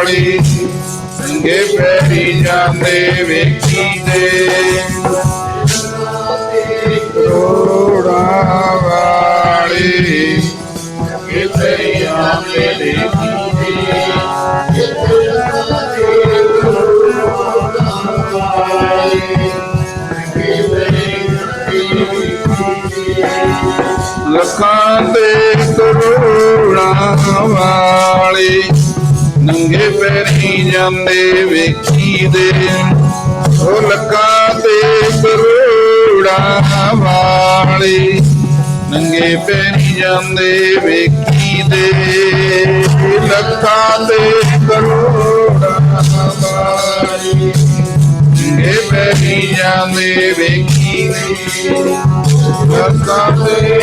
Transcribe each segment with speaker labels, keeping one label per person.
Speaker 1: ਵਾਲੀ ਨੰਗੇ ਪੈਰੀ ਜਾਂਦੇ ਵੇਖੀ ਦੇ ਕਰੋੜਾਂ ਵਾਲੀ ਨੰਗੇ ਪੈਰੀ ਜਾਂਦੇ ਵੇਖੀ ਲੱਖਾਂ ਦੇ ਕਰੋੜਾਂ ਵਾਲੇ ਨੰਗੇ ਪੈਰੀ ਜਾਂਦੇ ਵੇਖੀ ਦੇ। ਉਹ ਲੱਖਾਂ ਦੇ ਕਰੋੜਾਂ ਵਾਲੇ ਨੰਗੇ ਪੈਰੀ ਜਾਂਦੇ ਵੇਖੀ ਦੇ। ਲੱਕਾਂ ਤੇ ਕਰੋੜਾਂ ਵਾਲੇ ਨੰਗੇ ਪੈਰੀ ਜਾਂਦੇ ਵੇਖੀ ਦੇ। ਲੱਖਾਂ ਦੇ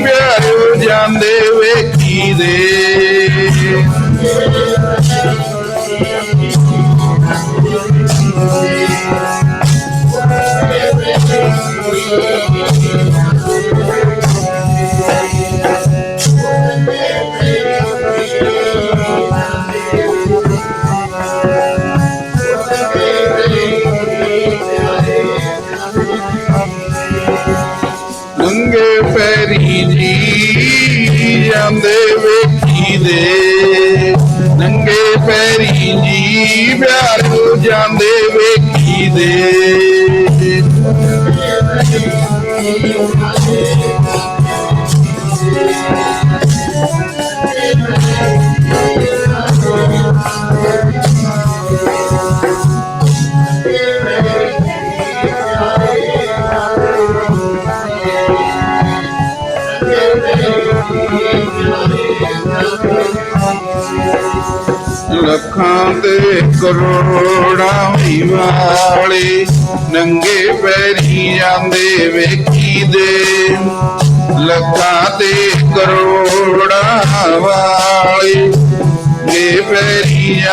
Speaker 1: Cambiaron de vestiré. Yeah. Unge perigi ande vekide Unge perigi vyaru jande vekide ਲੱਖਾਂ ਦੇ ਕਰੋੜਾਂ ਵੀ ਵਾਲੇ ਨੰਗੇ ਪੈਰੀ ਜਾਂਦੇ ਵੇਖੀ ਦੇ। ਲੱਖਾਂ ਦੇ ਕਰੋੜਾਂ ਵਾਲੇ ਨੇ ਪੈਰੀ